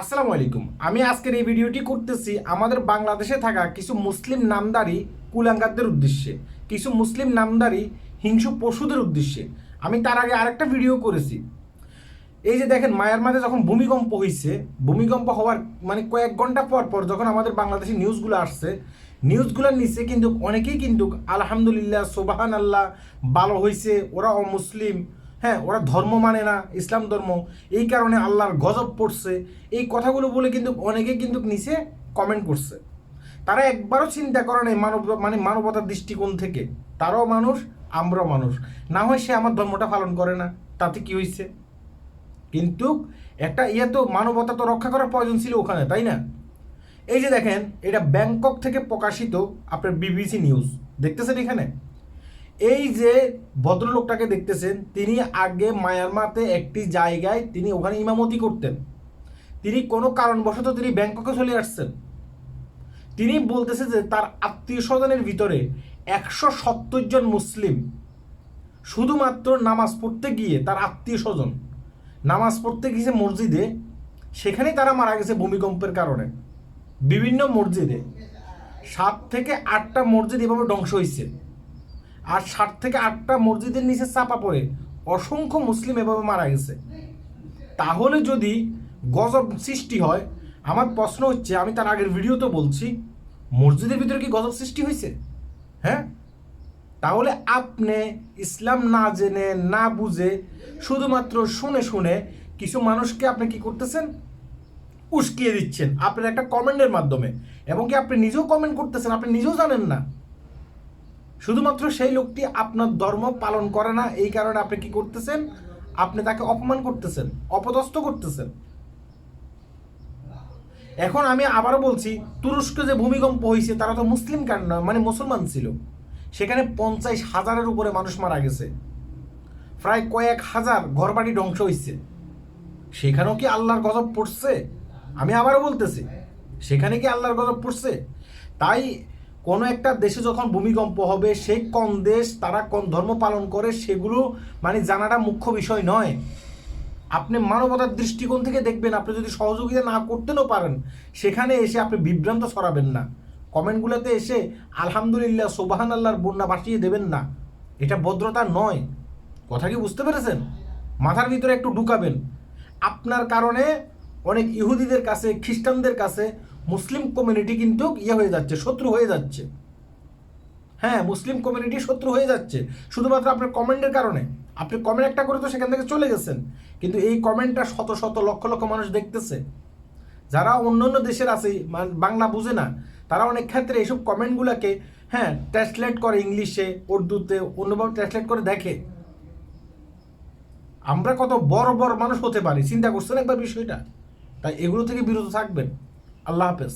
আসসালামু আলাইকুম। আমি আজকের এই ভিডিওটি করতেছি আমাদের বাংলাদেশে থাকা কিছু মুসলিম নামদারি কুলাঙ্গারদের উদ্দেশ্যে, কিছু মুসলিম নামদারি হিংসু পশুদের উদ্দেশ্যে। আমি তার আগে আরেকটা ভিডিও করেছি। এই যে দেখেন, মায়ানমারে যখন ভূমিকম্প হয়েছে ভূমিকম্প হওয়ার মানে কয়েক ঘণ্টা পর পর যখন আমাদের বাংলাদেশি নিউজগুলো আসছে, নিউজগুলোর নিচে কিন্তু অনেকেই কিন্তু আলহামদুলিল্লাহ সোবাহান আল্লাহ ভালো হয়েছে ওরা অমুসলিম হ্যাঁ ওরা ধর্ম মানে না, ইসলাম ধর্ম। এই কারণে আল্লাহর গজব পড়ছে। এই কথাগুলো বলে কিন্তু অনেকে কিন্তু নিচে কমেন্ট করছে। তারা একবারও চিন্তা করে নাই মানব মানে মানবতার দৃষ্টিকোণ থেকে। তারাও মানুষ, আমরাও মানুষ। না হয় সে আমার ধর্মটা পালন করে না, তাতে কি হয়েছে কিন্তু একটা ইয়ে তো মানবতা তো রক্ষা করার প্রয়োজন ছিল ওখানে, তাই না? এই যে দেখেন, এটা ব্যাংকক থেকে প্রকাশিত আপনার বিবিসি নিউজ। দেখতেছেন এখানে? এই যে ভদ্রলোকটাকে দেখতেছেন, তিনি আগে মায়ানমারতে একটি জায়গায় তিনি ওখানে ইমামতি করতেন। তিনি কোনো কারণবশত তিনি ব্যাংককে চলে আসছেন। তিনি বলতেছে যে তার আত্মীয় স্বজনের ভিতরে একশো সত্তর জন মুসলিম। শুধুমাত্র নামাজ পড়তে গিয়ে তার আত্মীয় স্বজন নামাজ পড়তে গিয়েছে মসজিদে, সেখানেই তারা মারা গেছে ভূমিকম্পের কারণে। বিভিন্ন মসজিদে সাত থেকে আটটা মসজিদ এভাবে ধ্বংস হয়েছে আর ষাট থেকে আটটা মসজিদের নিচে চাপা পড়ে অসংখ্য মুসলিম এভাবে মারা গেছে। তাহলে যদি গজব সৃষ্টি হয়, আমার প্রশ্ন হচ্ছে, আমি তার আগের ভিডিওতে বলছি, মসজিদের ভিতরে কি গজব সৃষ্টি হয়েছে? হ্যাঁ? তাহলে আপনি ইসলাম না জেনে, না বুঝে, শুধুমাত্র শুনে শুনে কিছু মানুষকে আপনি কি করতেছেন? উস্কিয়ে দিচ্ছেন। আপনার একটা কমেন্টের মাধ্যমে। এবং কি আপনি নিজেও কমেন্ট করতেছেন? আপনি নিজেও জানেন না। শুধুমাত্র সেই লোকটি আপনার ধর্ম পালন করে না, এই কারণে আপনি কি করতেছেন? আপনি তাকে অপমান করতেছেন, অপদস্থ করতেছেন। এখন আমি আবারও বলছি, তুরস্কে যে ভূমিকম্প হয়েছে, তারা তো মুসলিম কান্ড মানে মুসলমান ছিল। সেখানে পঞ্চাশ হাজারের উপরে মানুষ মারা গেছে। প্রায় কয়েক হাজার ঘরবাড়ি ধ্বংস হয়েছে। সেখানেও কি আল্লাহর গজব পড়ছে? আমি আবারও বলতেছি, সেখানে কি আল্লাহর গজব পড়ছে? তাই কোনো একটা দেশে যখন ভূমিকম্প হবে, সেই কোন দেশ, তারা কোন ধর্ম পালন করে, সেগুলো মানে জানাটা মুখ্য বিষয় নয়। আপনি মানবতার দৃষ্টিকোণ থেকে দেখবেন, আপনি যদি সহযোগিতা না করতেও পারেন, সেখানে এসে আপনি বিভ্রান্ত ছড়াবেন না। কমেন্টগুলোতে এসে, আলহামদুলিল্লাহ সোবাহান আল্লাহর বন্যা ভাসিয়ে দেবেন না। এটা ভদ্রতা নয়। কথা কি বুঝতে পেরেছেন? মাথার ভিতরে একটু ঢুকাবেন। আপনার কারণে অনেক ইহুদিদের কাছে, খ্রিস্টানদের কাছে মুসলিম কমিউনিটি কিন্তু ইয়ে হয়ে যাচ্ছে, শত্রু হয়ে যাচ্ছে। হ্যাঁ মুসলিম কমিউনিটি শত্রু হয়ে যাচ্ছে। শুধুমাত্র আপনার কমেন্টের কারণে। আপনি কমেন্ট একটা করে তো সেখান থেকে চলে গেছেন। কিন্তু এই কমেন্টটা শত শত লক্ষ লক্ষ মানুষ দেখতেছে। যারা অন্য অন্য দেশের আছে বাংলা বুঝে না, তারা অনেক ক্ষেত্রে এইসব কমেন্টগুলোকে হ্যাঁ ট্রান্সলেট করে ইংলিশে, উর্দুতে, অন্যভাবে ট্রান্সলেট করে দেখে। আমরা কত বড় বড় মানুষ হতে পারি। চিন্তা করছেন একবার বিষয়টা? তাই এগুলো থেকে বিরত থাকবেন। আল্লাহ হাফেজ।